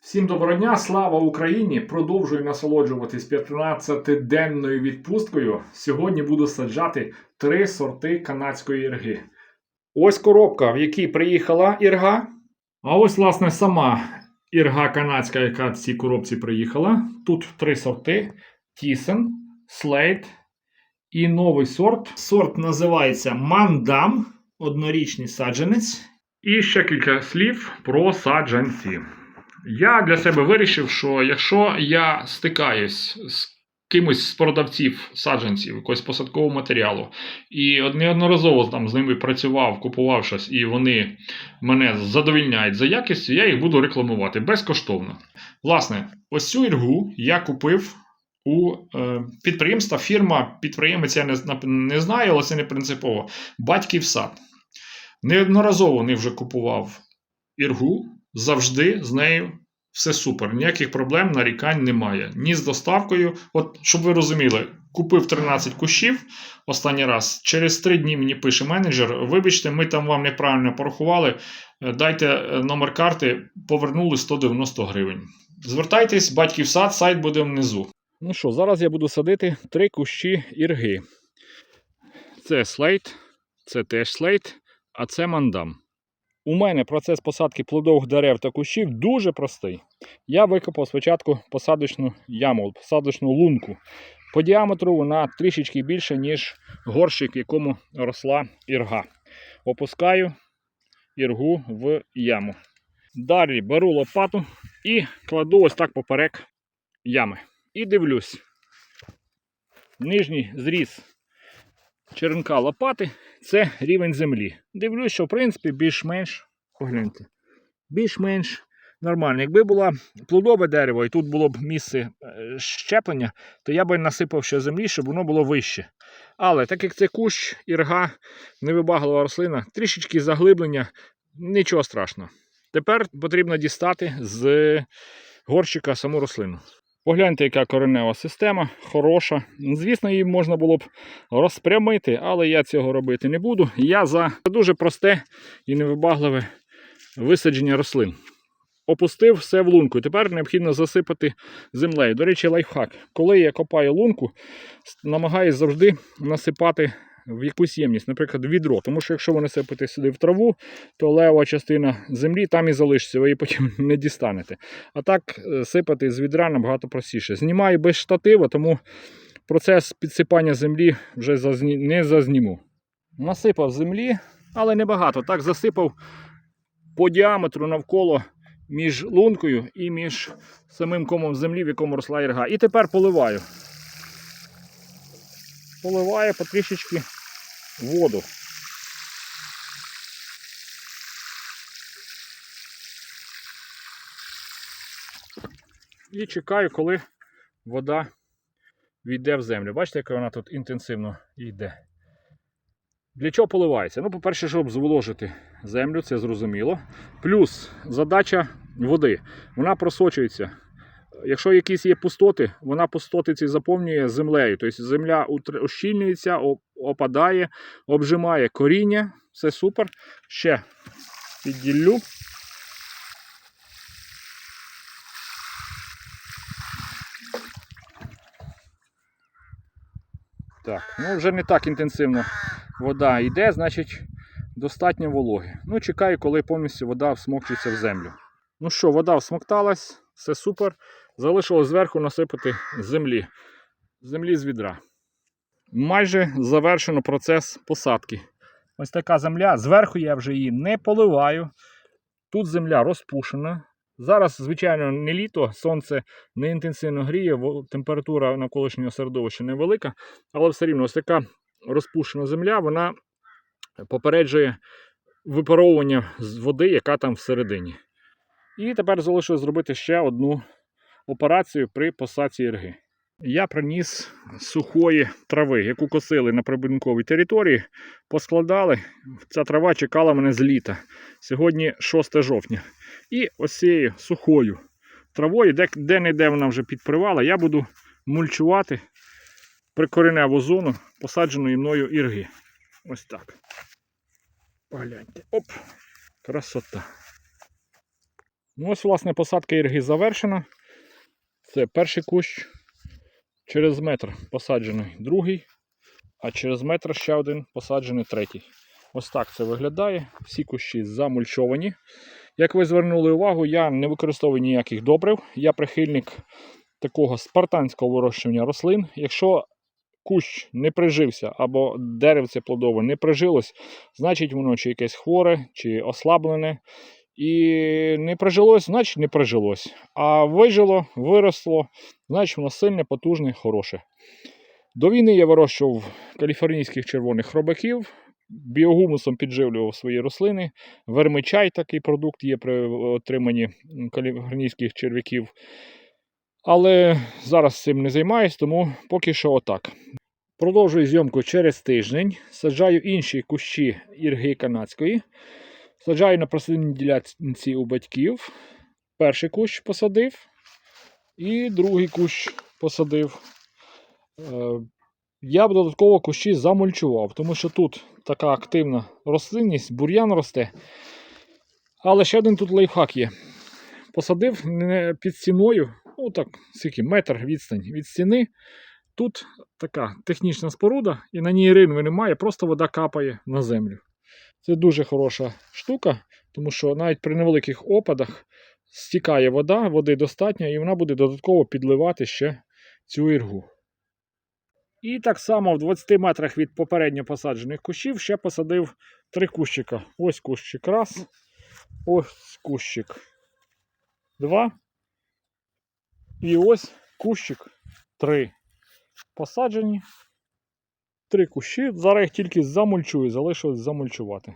Всім доброго дня, слава Україні! Продовжую насолоджуватись 15-денною відпусткою. Сьогодні буду саджати три сорти канадської ірги. Ось коробка, в якій приїхала ірга. А ось, власне, сама ірга канадська, яка в цій коробці приїхала. Тут три сорти: Тісен, Слейт і новий сорт. Сорт називається Мандам, однорічний саджанець. І ще кілька слів про саджанці. Я для себе вирішив, що якщо я стикаюсь з кимось з продавців саджанців, якогось посадкового матеріалу, і неодноразово там з ними працював, купував щось, і вони мене задовільняють за якістю, я їх буду рекламувати безкоштовно. Власне, ось цю іргу я купив у е, підприємства, фірма, підприємець я не, не знаю, але це не принципово. Батьків сад. Неодноразово не вже купував іргу, завжди з нею все супер. Ніяких проблем, нарікань немає. Ні з доставкою. От, щоб ви розуміли, купив 13 кущів останній раз. Через 3 дні мені пише менеджер: вибачте, ми там вам неправильно порахували. е, Дайте е, номер карти, повернули 190 гривень. Звертайтесь, батьків сад, сайт буде внизу. Ну що, зараз я буду садити три кущі ірги. Це слейт, це теж слейт, а це мандам. У мене процес посадки плодових дерев та кущів дуже простий. Я викопав спочатку посадочну яму, посадочну лунку. По діаметру вона трішечки більше, ніж горщик, якому росла ірга. Опускаю іргу в яму. Далі беру лопату і кладу ось так поперек ями. І дивлюсь. Нижній зріз черенка лопати це рівень землі. Дивлюсь, що в принципі більш-менш, погляньте, більш-менш нормально. Якби було плодове дерево і тут було б місце е, щеплення, то я би насипав ще землі, щоб воно було вище. Але так як це кущ, ірга, невибаглива рослина, трішечки заглиблення, нічого страшного. Тепер потрібно дістати з горщика саму рослину. Погляньте, яка коренева система, хороша. Звісно, її можна було б розпрямити, але я цього робити не буду. Я за дуже просте і невибагливе висадження рослин. Опустив все в лунку. Тепер необхідно засипати землею. До речі, лайфхак. Коли я копаю лунку, намагаюся завжди насипати в якусь ємність, наприклад, відро. Тому що якщо ви насипите сюди в траву, то лева частина землі там і залишиться, ви її потім не дістанете. А так е, сипати з відра набагато простіше. Знімаю без штатива, тому процес підсипання землі вже не зазніму. Насипав землі, але небагато. Так засипав по діаметру навколо між лункою і між самим комом землі, в якому росла ірга. І тепер поливаю. Поливаю потрішечки воду. І чекаю, коли вода війде в землю. Бачите, яка вона тут інтенсивно йде. Для чого поливається? Ну, по-перше, щоб зволожити землю, це зрозуміло. Плюс задача води. Вона просочується. Якщо якісь є пустоти, вона пустоти ці заповнює землею. Тобто земля ущільнюється, опадає, обжимає коріння. Все супер. Ще підділлю. Так, ну вже не так інтенсивно вода йде, значить достатньо вологи. Ну, чекаю, коли повністю вода всмокчиться в землю. Ну що, вода всмокталась, все супер. Залишилось зверху насипати землі. Землі з відра. Майже завершено процес посадки. Ось така земля. Зверху я вже її не поливаю. Тут земля розпушена. Зараз, звичайно, не літо, сонце не інтенсивно гріє, температура навколишнього середовища невелика, але все рівно ось така розпушена земля, вона попереджує випаровування з води, яка там всередині. І тепер залишилось зробити ще одну операцію при посадці ірги. Я приніс сухої трави, яку косили на прибудинковій території, поскладали. Ця трава чекала мене з літа. Сьогодні 6 жовтня. І ось цією сухою травою, де- де-не-де вона вже підпривала, я буду мульчувати прикореневу зону посадженої мною ірги. Ось так. Погляньте. Оп! Красота. Ну, ось, власне, посадка ірги завершена. Це перший кущ. Через метр посаджений другий, а через метр ще один посаджений третій. Ось так це виглядає. Всі кущі замульчовані. Як ви звернули увагу, я не використовую ніяких добрив. Я прихильник такого спартанського вирощування рослин. Якщо кущ не прижився або деревце плодове не прижилось, значить воно чи якесь хворе, чи ослаблене. І не прижилось, значить не прижилось. А вижило, виросло, значить воно сильне, потужне, хороше. До війни я вирощував каліфорнійських червоних хробаків, біогумусом підживлював свої рослини. Вермичай такий продукт є при отриманні каліфорнійських черв'яків. Але зараз цим не займаюсь, тому поки що отак. Продовжую зйомку через тиждень. Саджаю інші кущі ірги канадської. Саджаю на посадивній ділянці у батьків. Перший кущ посадив і другий кущ посадив. Е, Я б додатково кущі замульчував, тому що тут така активна рослинність, бур'ян росте. Але ще один тут лайфхак є. Посадив під стіною, ну так, скільки, метр відстань від стіни. Тут така технічна споруда, і на ній ринви немає, просто вода капає на землю. Це дуже хороша штука, тому що навіть при невеликих опадах стікає вода, води достатньо, і вона буде додатково підливати ще цю іргу. І так само в 20 метрах від попередньо посаджених кущів ще посадив три кущика. Ось кущик раз, ось кущик два. І ось кущик три. Посаджені. Три кущі. Зараз їх тільки замульчую, залишилось замульчувати.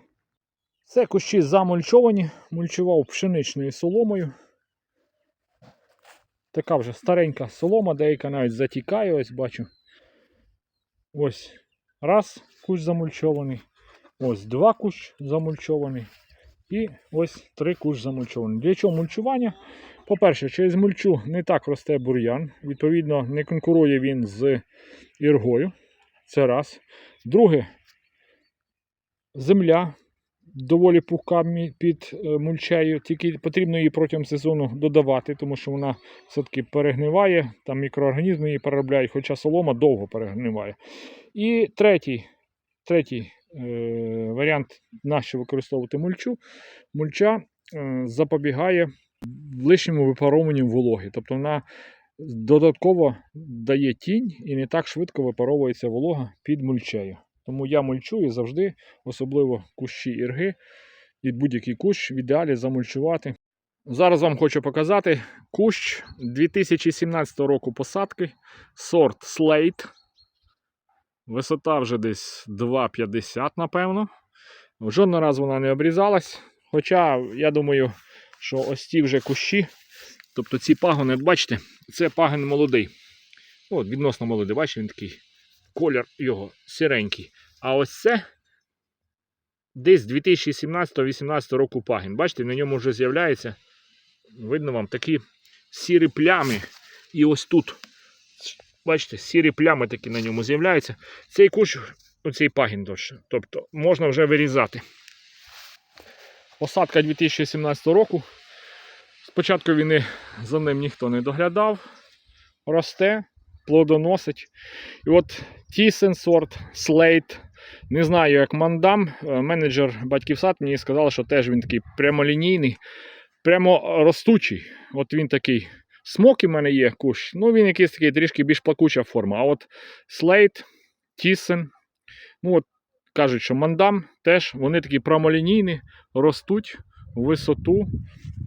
Це кущі замульчовані, мульчував пшеничною соломою. Така вже старенька солома, деяка навіть затікає, ось бачу. Ось раз кущ замульчований, ось два кущ замульчований. І ось три кущ замульчований. Для чого мульчування? По-перше, через мульчу не так росте бур'ян, відповідно, не конкурує він з іргою. Це раз. Друге, земля доволі пухка під е, мульчею, тільки потрібно її протягом сезону додавати, тому що вона все-таки перегниває, там мікроорганізми її переробляють, хоча солома довго перегниває. І третій, третій е, варіант, нащо використовувати мульчу. Мульча е, запобігає лишньому випаровуванню вологи. Тобто вона додатково дає тінь і не так швидко випаровується волога під мульчею. Тому я мульчую завжди, особливо кущі ірги, і будь-який кущ в ідеалі замульчувати. Зараз вам хочу показати кущ 2017 року посадки, сорт Slate. Висота вже десь 2,50, напевно. Жодного разу вона не обрізалась. Хоча, я думаю, що ось ці вже кущі, тобто ці пагони, от бачите, це пагон молодий. От, відносно молодий, бачите, він такий колір його сіренький. А ось це десь 2017-18 року пагін. Бачите, на ньому вже з'являється, видно вам, такі сірі плями. І ось тут, бачите, сірі плями такі на ньому з'являються. Цей кущ, оцей пагін тобто можна вже вирізати. Посадка 2017 року. Спочатку війни за ним ніхто не доглядав. Росте, плодоносить. І от Тісен сорт, Слейт. Не знаю, як мандам. Е, Менеджер батьків сад мені сказав, що теж він такий прямолінійний, прямо ростучий. От він такий. Смок у мене є кущ. Ну, він якийсь такий трішки більш плакуча форма. А от Слейт, Тісен. Ну, от кажуть, що мандам теж вони такі прямолінійні, ростуть висоту.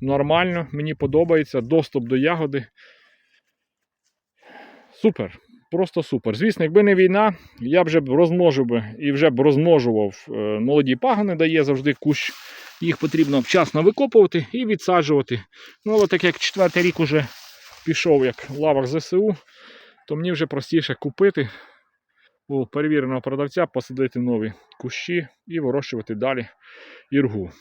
Нормально, мені подобається. Доступ до ягоди. Супер. Просто супер. Звісно, якби не війна, я б вже б розмножив би і вже б розмножував е, молоді пагани, дає завжди кущ. Їх потрібно вчасно викопувати і відсаджувати. Ну, але так як четвертий рік уже пішов як лавах ЗСУ, то мені вже простіше купити у перевіреного продавця, посадити нові кущі і вирощувати далі іргу.